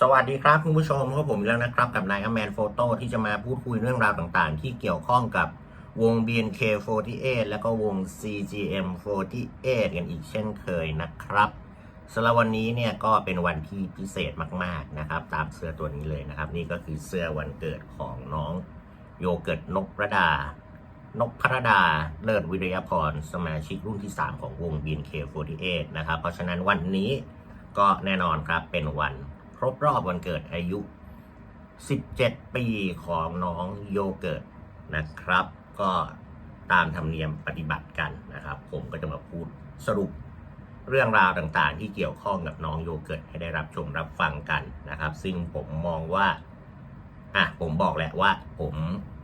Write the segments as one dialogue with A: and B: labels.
A: สวัสดีครับคุณผู้ชมพบผมแล้วนะครับกับนายอแมนโฟโต้ที่จะมาพูดคุยเรื่องราวต่างๆ ที่เกี่ยวข้องกับวง BNK48 แล้วก็วง CGM48 กันอีกเช่นเคยนะครับสำหรับวันนี้เนี่ยก็เป็นวันที่พิเศษมากๆนะครับ ตามเสื้อตัวนี้เลยนะครับ นี่ก็คือเสื้อวันเกิดของน้องโยเกิร์ตนกระดา นกพระดาเลิศวิริยพรสมาชิกรุ่นที่ 3 ของวง BNK48 นะครับ เพราะฉะนั้นวันนี้ก็แน่นอนครับเป็นวัน ครบรอบวันเกิดอายุ 17 ปีของน้องโยเกิร์ตนะครับ ก็ตามธรรมเนียมปฏิบัติกันนะครับ ผมก็จะมาพูดสรุปเรื่องราวต่างๆ ที่เกี่ยวข้องกับน้องโยเกิร์ตให้ได้รับชมรับฟังกันนะครับ ซึ่งผมมองว่าอะผมบอกแหละว่า ผม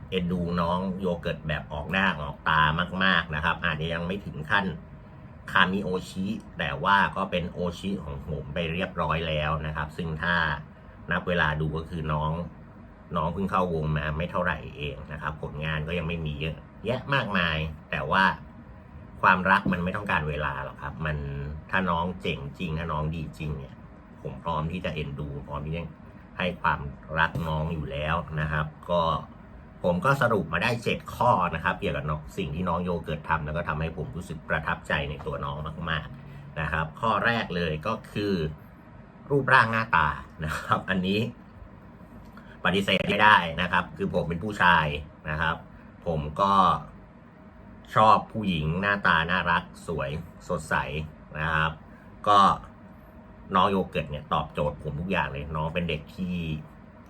A: เอ็นดูน้องโยเกิร์ตแบบออกหน้าออกตามาก ๆนะครับ อาจจะยังไม่ถึงขั้น คามิโอชิแต่ว่าก็เป็นโอชิของผมไปเรียบร้อยแล้วนะครับ ซึ่งถ้านับเวลาดูก็คือน้อง น้องเพิ่งเข้าวงมาไม่เท่าไหร่เองนะครับ ผลงานก็ยังไม่มีเยอะแยะมากมาย แต่ว่าความรักมันไม่ต้องการเวลาหรอกครับ มันถ้าน้องเจ๋งจริง ถ้าน้องดีจริงเนี่ย ผมพร้อมที่จะเอ็นดูพร้อมที่จะให้ความรักน้องอยู่แล้วนะครับ ก็ ผมก็สรุปมาได้ 7 ข้อนะครับเกี่ยวกับน้องสิ่งที่น้องโยเกิร์ตทำแล้วก็ทำให้ผมรู้สึกประทับใจในตัวน้องมากๆนะครับ ข้อแรกเลยก็คือ รูปร่างหน้าตานะครับ อันนี้ปฏิเสธไม่ได้นะครับ คือผมเป็นผู้ชายนะครับ ผมก็ชอบผู้หญิงหน้าตาน่ารักสวยสดใสนะครับ ก็น้องโยเกิร์ตเนี่ยตอบโจทย์ผมทุกอย่างเลย น้องเป็นเด็กที่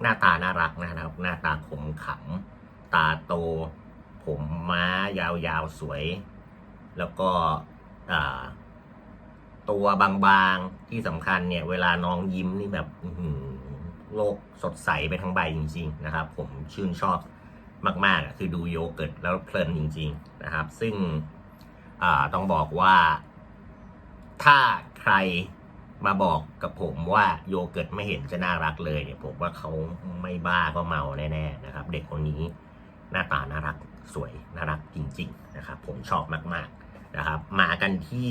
A: หน้าตาน่ารักนะครับ หน้าตาขมขำ ตาโต ผมม้ายาวๆสวย แล้วก็ตัวบางๆที่สำคัญเนี่ย เวลาน้องยิ้มนี่แบบโลกสดใสไปทั้งใบจริง ๆ นะครับ ผมชื่นชอบมากๆ คือดูโยเกิร์ตแล้วเพลินจริง ๆ นะครับ ซึ่งต้องบอกว่า ถ้าใครมาบอกกับผมว่าโยเกิร์ตไม่เห็นจะน่ารักเลยเนี่ยผมว่าเขาไม่บ้าก็เมาแน่ๆนะครับ เด็กคนนี้ หน้าตาน่ารักสวยน่ารักจริง ๆ นะครับ ผมชอบมากๆนะครับ มากันที่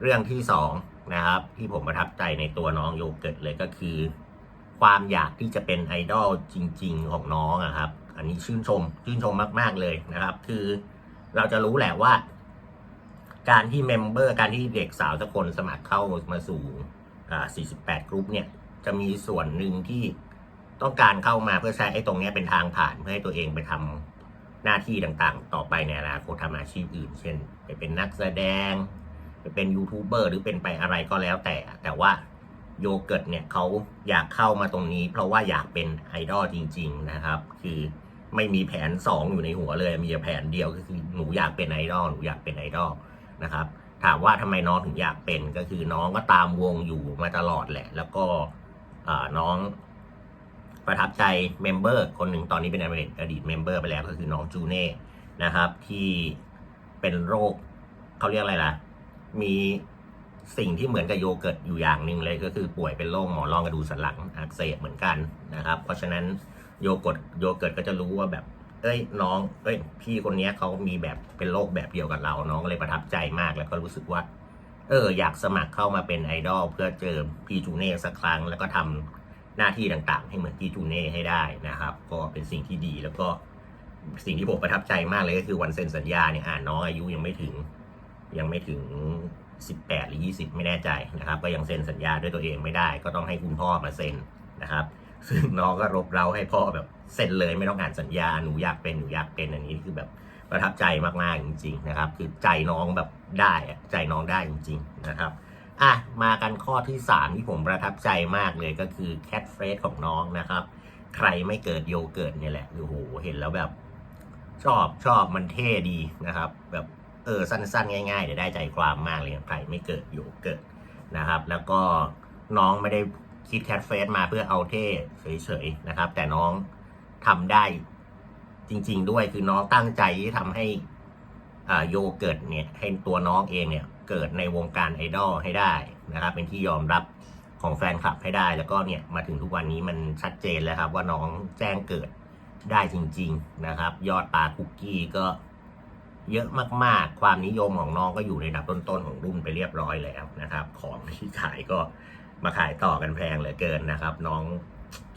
A: เรื่องที่สองนะครับ ที่ผมประทับใจในตัวน้องโยเกิร์ตเลยก็คือ ความอยากที่จะเป็นไอดอลจริง ๆ ของน้องอะครับ อันนี้ชื่นชมชื่นชมมาก ๆเลยนะครับ คือเราจะรู้แหละว่า การที่เมมเบอร์การที่เด็กสาวสักคนสมัครเข้ามาสู่อ่า48กรุ๊ปเนี่ยจะมีส่วนหนึ่งที่ ต้องการเข้ามาเพื่อใช้ไอ้ตรงนี้เป็นทางผ่านเพื่อให้ตัวเองไปทำหน้าที่ต่างๆ ต่อไปในอนาคตทำอาชีพอื่น เช่น ไปเป็นนักแสดง ไปเป็นยูทูบเบอร์หรือเป็นไปอะไรก็แล้วแต่ แต่ว่าโยเกิร์ตเนี่ยเขาอยากเข้ามาตรงนี้ เพราะว่าอยากเป็นไอดอลจริง ๆ นะครับ คือไม่มีแผนสองอยู่ในหัวเลย มีแต่แผนเดียวก็คือหนูอยากเป็นไอดอลหนูอยากเป็นไอดอลนะครับ ถามว่าทำไมน้องถึงอยากเป็นก็คือน้องก็ตามวงอยู่มาตลอดแหละ แล้วก็น้อง ประทับใจเมมเบอร์คนหนึ่งตอนนี้เป็นอดีตเมมเบอร์ไปแล้วก็คือน้องจูเน่นะครับ ที่เป็นโรคเขาเรียกอะไรล่ะ มีสิ่งที่เหมือนกับโยเกิร์ตอยู่อย่างหนึ่งเลยก็คือป่วยเป็นโรคหมอนรองกระดูกสันหลังอักเสบเหมือนกันนะครับ เพราะฉะนั้นโยเกิร์ตโยเกิร์ตก็จะรู้ว่าแบบ เอ้ยน้อง เอ้ย พี่คนนี้เขามีแบบเป็นโรคแบบเดียวกับเราน้องก็เลยประทับใจมากแล้วก็รู้สึกว่า เอออยากสมัครเข้ามาเป็นไอดอลเพื่อเจอพี่จูเน่สักครั้งแล้วก็ทำ หน้าที่ต่างๆ ให้เหมือนพี่จูเน่ให้ได้นะครับ ก็เป็นสิ่งที่ดีแล้วก็สิ่งที่ผมประทับใจมากเลยก็คือวันเซ็นสัญญาเนี่ยอ่าน้องอายุยังไม่ถึง ยังไม่ถึง 18 หรือ 20 ไม่แน่ใจนะครับ ก็ยังเซ็นสัญญาด้วยตัวเองไม่ได้ ก็ต้องให้คุณพ่อมาเซ็นนะครับซึ่งน้องก็รบเร้าให้พ่อแบบเซ็นเลยไม่ต้องอ่านสัญญาหนูอยากเป็นหนูอยากเป็นอันนี้คือแบบประทับใจมากๆจริง ๆ นะครับ คือใจน้องแบบได้อะใจน้องได้จริง ๆ นะครับ อะ มากันข้อที่ 3 ที่ผมประทับใจมากเลยก็คือแคทเฟรสของน้องนะครับ ใครไม่เกิดโยเกิร์ตเนี่ยแหละโอ้โหเห็นแล้วแบบ ชอบชอบมันเท่ดีนะครับ แบบเออสั้นๆ ง่ายๆเดี๋ยวได้ใจความมากเลยใครไม่เกิดโยเกิร์ตนะครับ แล้วก็น้องไม่ได้คิดแคทเฟสมาเพื่อเอาเท่เฉยๆนะครับ แต่น้องทำได้จริง ๆ ด้วยคือน้องตั้งใจที่ทำให้อ่าโยเกิร์ตเนี่ยให้ตัวน้องเองเนี่ย เกิดในวงการไอดอลให้ได้นะครับเป็นที่ยอมรับของแฟนคลับให้ได้ แล้วก็เนี่ยมาถึงทุกวันนี้มันชัดเจนแล้วครับ ว่าน้องแจ้งเกิดได้จริง ๆนะครับ ยอดปลาคุกกี้ก็เยอะมากๆ ความนิยมของน้องก็อยู่ในดับต้นๆของรุ่นไปเรียบร้อยแล้วนะครับ ของที่ขายก็มาขายต่อกันแพงเหลือเกินนะครับ น้อง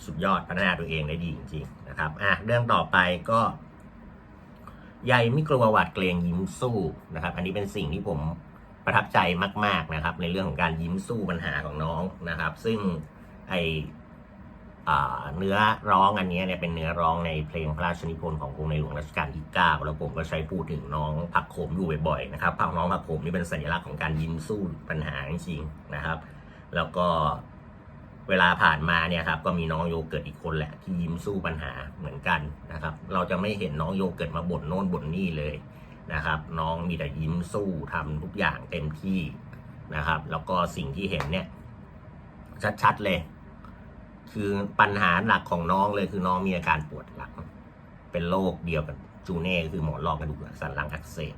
A: สุดยอดพัฒนาตัวเองได้ดีจริงๆนะครับอะเรื่องต่อไปก็ใยไม่กลัวหวาดเกรงยิ้มสู้นะครับ อันนี้เป็นสิ่งที่ผม ประทับใจมาก ๆนะครับ ในเรื่องของการยิ้มสู้ปัญหาของน้องนะครับ ซึ่งไอเนื้อร้องอันนี้เนี่ยเป็นเนื้อร้องในเพลงพระราชนิพนธ์ขององค์ในหลวงรัชกาลที่9แล้วผมก็ใช้พูดถึงน้องผักโขมอยู่บ่อยๆนะครับผักน้องผักโขมนี่เป็นสัญลักษณ์ของการยิ้มสู้ปัญหาจริงๆนะครับ แล้วก็เวลาผ่านมาเนี่ยครับก็มีน้องโยเกิร์ตอีกคนแหละที่ยิ้มสู้ปัญหาเหมือนกันนะครับ เราจะไม่เห็นน้องโยเกิร์ตมาบ่นโน่นบ่นนี่เลย นะครับ น้องมีแต่ยิ้มสู้ทำทุกอย่างเต็มที่นะครับ แล้วก็สิ่งที่เห็นเนี่ย ชัดๆเลย คือปัญหาหลักของน้องเลยคือน้องมีอาการปวดหลัง เป็นโรคเดียวกับจูเน่คือหมอนรองกระดูกสันหลังอักเสบ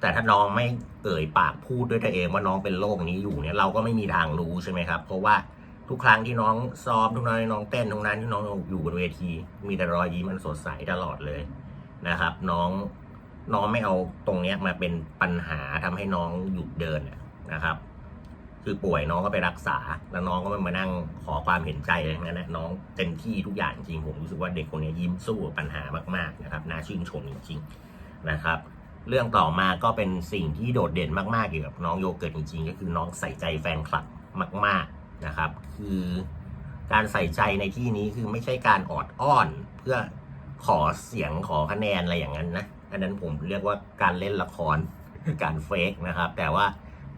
A: แต่ถ้าน้องไม่เอ่ยปากพูดด้วยตัวเองว่าน้องเป็นโรคนี้อยู่เนี่ยเราก็ไม่มีทางรู้ใช่ไหมครับ เพราะว่าทุกครั้งที่น้องซ้อมทุกครั้งที่น้องเต้นทุกนั้นที่น้องอยู่บนเวที มีแต่รอยยิ้มมันสดใสตลอดเลยนะครับ น้อง น้องไม่เอาตรงเนี้ยมาเป็นปัญหาทำให้น้องหยุดเดินนะครับ คือป่วยน้องก็ไปรักษา แล้วน้องก็ไม่มานั่งขอความเห็นใจอะไรงนั้นนะน้องเต็มที่ทุกอย่างจริงผมรู้สึกว่าเด็กคนนี้ยิ้มสู้ปัญหามากๆนะครับน่าชื่นชมจริงๆนะครับ เรื่องต่อมาก็เป็นสิ่งที่โดดเด่นมากๆเกี่ยวกับน้องโยเกิร์ตจริงๆ ก็คือน้องใส่ใจแฟนคลับมาก ๆนะครับ คือการใส่ใจในที่นี้คือไม่ใช่การออดอ้อนเพื่อขอเสียงขอคะแนนอะไรอย่างนั้นนะ อันนั้นผมเรียกว่าการเล่นละครการเฟกนะครับ แต่ว่า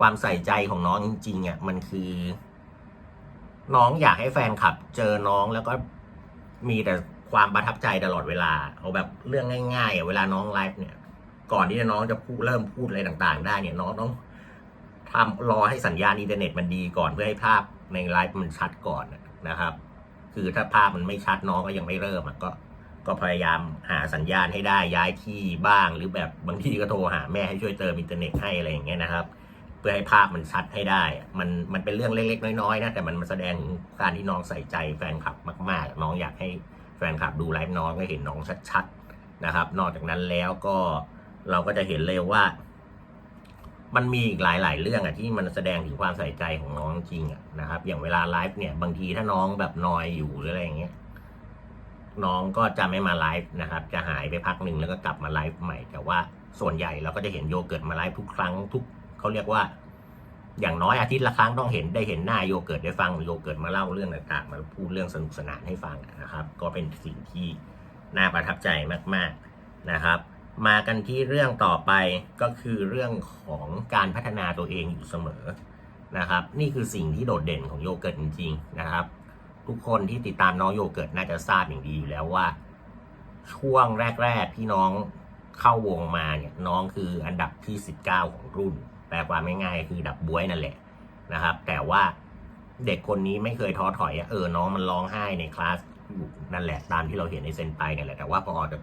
A: ความใส่ใจของน้องจริงๆอะมันคือ น้องอยากให้แฟนคลับ เจอน้องแล้วก็มีแต่ความประทับใจตลอดเวลาเอาแบบเรื่องง่ายๆอะเวลาน้องไลฟ์เนี่ย ก่อนที่น้องจะพูดเริ่มพูดอะไรต่างๆ ได้เนี่ยน้องต้องทำรอให้สัญญาณอินเทอร์เน็ตมันดีก่อนเพื่อให้ภาพในไลฟ์มันชัดก่อนนะครับ คือถ้าภาพมันไม่ชัดน้องก็ยังไม่เริ่มก็ ก็พยายามหาสัญญาณให้ได้ย้ายที่บ้าง หรือแบบบางทีก็โทรหาแม่ให้ช่วยเติมอินเทอร์เน็ตให้อะไรอย่างเงี้ยนะครับ เพื่อให้ภาพมันชัดให้ได้ มันมันเป็นเรื่องเล็กๆ น้อยๆนะแต่มันมาแสดงการที่น้องใส่ใจแฟนคลับมาก ๆ น้องอยากให้แฟนคลับดูไลฟ์น้องก็เห็นน้องชัดๆนะครับ นอกจากนั้นแล้วก็เราก็จะเห็นเลยว่า มันมีอีกหลายๆ เรื่องอะที่มันแสดงถึงความใส่ใจของน้องจริงอะนะครับ อย่างเวลาไลฟ์เนี่ยบางทีถ้าน้องแบบนอยอยู่หรืออะไรอย่างเงี้ย น้องก็จะไม่มาไลฟ์นะครับ จะหายไปพักหนึ่งแล้วก็กลับมาไลฟ์ใหม่ แต่ว่าส่วนใหญ่เราก็จะเห็นโยเกิร์ตมาไลฟ์ทุกครั้งทุกเขาเรียกว่า อย่างน้อยอาทิตย์ละครั้งต้องเห็นได้เห็นหน้าโยเกิร์ตได้ฟังโยเกิร์ตมาเล่าเรื่องต่างๆมาพูดเรื่องสนุกสนานให้ฟังนะครับ ก็เป็นสิ่งที่น่าประทับใจมากๆนะครับ มากันที่เรื่องต่อไปก็คือเรื่องของการพัฒนาตัวเองอยู่เสมอนะครับ นี่คือสิ่งที่โดดเด่นของโยเกิร์ตจริงๆนะครับ ทุกคนที่ติดตามน้องโยเกิร์ตน่าจะทราบอย่างดีอยู่แล้วว่า ช่วงแรก ๆ ที่น้องเข้าวงมาเนี่ยน้องคืออันดับที่ 19 ของรุ่น แปลความง่ายๆคือดับบวยนั่นแหละนะครับ แต่ว่าเด็กคนนี้ไม่เคยท้อถอยเออน้องมันร้องไห้ในคลาสนั่นแหละตามที่เราเห็นในเซนไปนั่นแหละแต่ว่าพอออกจาก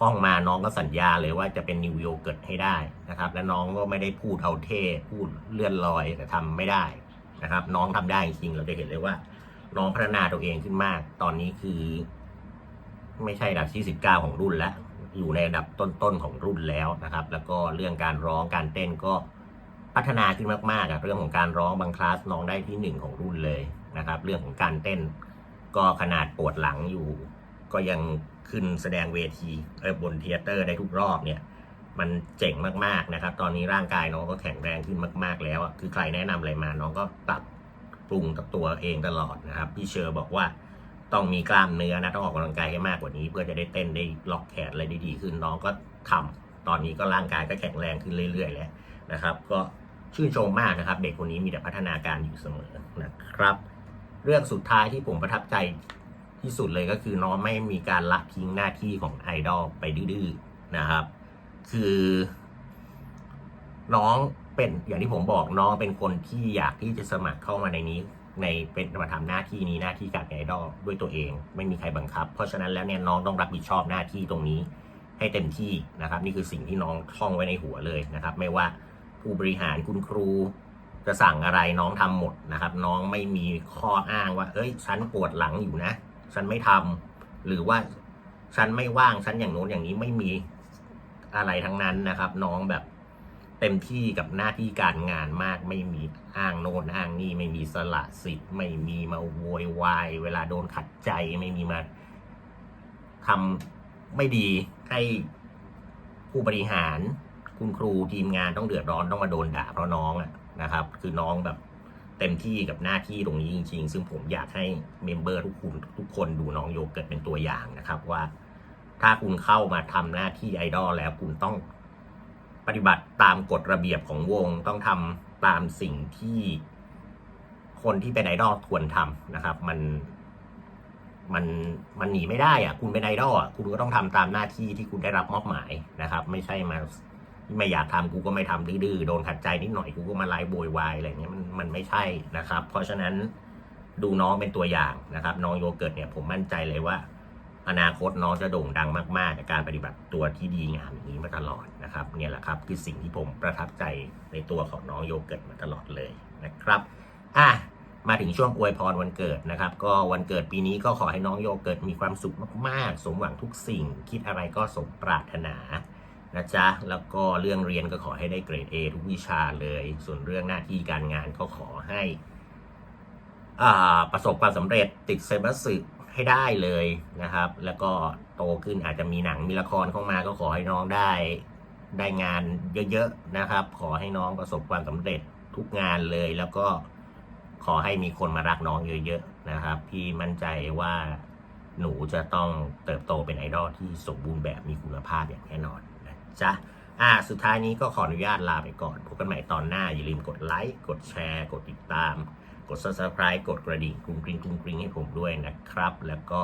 A: ห้องมาน้องก็สัญญาเลยว่าจะเป็นนิวโยเกิร์ตให้ได้นะครับ และน้องก็ไม่ได้พูดเอาเท่พูดเลื่อนลอยแต่ทำไม่ได้นะครับ น้องทำได้จริงเราจะเห็นเลยว่า น้องพัฒนาตัวเองขึ้นมาก ตอนนี้คือ ไม่ใช่อันดับที่19ของรุ่นแล้ว อยู่ในอันดับต้นๆของรุ่นแล้วนะครับ แล้วก็เรื่องการร้องการเต้นก็พัฒนาขึ้นมากๆอะเรื่องของการร้องบางคลาสน้องได้ที่หนึ่งของรุ่นเลยนะครับ เรื่องของการเต้น ก็ขนาดปวดหลังอยู่ ก็ยังขึ้นแสดงเวทีเออบนเทเตอร์ได้ทุกรอบเนี่ย มันเจ๋งมากๆนะครับ ตอนนี้ร่างกายน้องก็แข็งแรงขึ้นมาก ๆ แล้วคือใครแนะนำอะไรมาน้องก็ปรับ ปรุงกับตัวเองตลอดนะครับ พี่เชอร์บอกว่าต้องมีกล้ามเนื้อนะต้องออกกำลังกายให้มากกว่านี้ เพื่อจะได้เต้นได้ล็อกแขนอะไรได้ดีขึ้นน้องก็ทำตอนนี้ก็ร่างกายก็แข็งแรงขึ้นเรื่อยๆแล้วนะครับ ก็ชื่นชมมากนะครับ เด็กคนนี้มีแต่พัฒนาการอยู่เสมอนะครับ เรื่องสุดท้ายที่ผมประทับใจที่สุดเลยก็คือน้องไม่มีการละทิ้งหน้าที่ของไอดอลไปดื้อๆนะครับ คือ น้อง เป็นอย่างที่ผมบอกน้องเป็นคนที่อยากที่จะสมัครเข้ามาในนี้ ในเป็นมาทำหน้าที่นี้หน้าที่การไอดอลด้วยตัวเอง ไม่มีใครบังคับ เพราะฉะนั้นแล้วเนี่ยน้องต้องรับผิดชอบหน้าที่ตรงนี้ให้เต็มที่นะครับ นี่คือสิ่งที่น้องท่องไว้ในหัวเลยนะครับ ไม่ว่าผู้บริหารคุณครูจะสั่งอะไรน้องทำหมดนะครับ น้องไม่มีข้ออ้างว่า เอ้ย ฉันปวดหลังอยู่นะ ฉันไม่ทำหรือว่าฉันไม่ว่างฉันอย่างโน้นอย่างนี้ไม่มีอะไรทั้งนั้นนะครับ น้องแบบ เต็มที่กับหน้าที่การงานมากไม่มีอ้างโน่นอ้างนี่ไม่มีสละสิทธิ์ ไม่มีมาโวยวายเวลาโดนขัดใจไม่มีมาทำไม่ดีให้ผู้บริหารคุณครูทีมงานต้องเดือดร้อนต้องมาโดนด่าเพราะน้องอะนะครับ คือน้องแบบเต็มที่กับหน้าที่ตรงนี้จริง ๆ ซึ่งผมอยากให้เมมเบอร์ทุกคนทุกคนดูน้องโยเกิร์ตเป็นตัวอย่างนะครับว่า ถ้าคุณเข้ามาทำหน้าที่ไอดอลแล้วคุณต้อง ปฏิบัติตามกฎระเบียบของวงต้องทำตามสิ่งที่คนที่เป็นไอดอลควรทำนะครับ มันมันมันหนีไม่ได้อะคุณเป็นไอดอลอะคุณก็ต้องทำตามหน้าที่ที่คุณได้รับมอบหมายนะครับ ไม่ใช่มาไม่อยากทำกูก็ไม่ทำดื้อโดนขัดใจนิดหน่อยกูก็มาไล่โวยวายอะไรเงี้ยมันมันไม่ใช่นะครับ เพราะฉะนั้นดูน้องเป็นตัวอย่างนะครับ น้องโยเกิร์ตเนี่ยผมมั่นใจเลยว่า อนาคตน้องจะโด่งดังมากๆกับการปฏิบัติตัวที่ดีงามอย่างนี้มาตลอดนะครับเนี่ยแหละครับคือสิ่งที่ผมประทับใจในตัวของน้องโยเกิร์ตมาตลอดเลยนะครับอะมาถึงช่วงอวยพรวันเกิดนะครับ ก็วันเกิดปีนี้ก็ขอให้น้องโยเกิร์ตมีความสุขมาก ๆ สมหวังทุกสิ่ง คิดอะไรก็สมปรารถนานะจ๊ะแล้วก็เรื่องเรียนก็ขอให้ได้เกรด A ทุกวิชาเลย ส่วนเรื่องหน้าที่การงานก็ขอให้อ่าประสบความสำเร็จติดเซบัสสึ ให้ได้เลยนะครับ แล้วก็โตขึ้นอาจจะมีหนังมีละครเข้ามาก็ขอให้น้องได้ได้งานเยอะๆนะครับ ขอให้น้องประสบความสำเร็จทุกงานเลย แล้วก็ขอให้มีคนมารักน้องเยอะๆนะครับ พี่มั่นใจว่าหนูจะต้องเติบโตเป็นไอดอลที่สมบูรณ์แบบมีคุณภาพอย่างแน่นอนนะจ๊ะอ่าสุดท้ายนี้ก็ขออนุญาตลาไปก่อนพบกันใหม่ตอนหน้าอย่าลืมกดไลค์กดแชร์ กดติดตาม ด subscribe กดกระดิ่งกรุงกริงกรุงกริงให้ผมด้วยนะครับ แล้วก็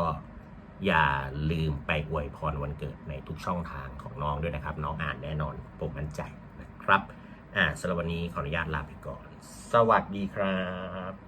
A: อย่าลืมไปอวยพรวันเกิดในทุกช่องทางของน้องด้วยนะครับ น้องอ่านแน่นอน ผมมั่นใจนะครับ อ่าสำหรับวันนี้ขออนุญาตลาไปก่อน สวัสดีครับ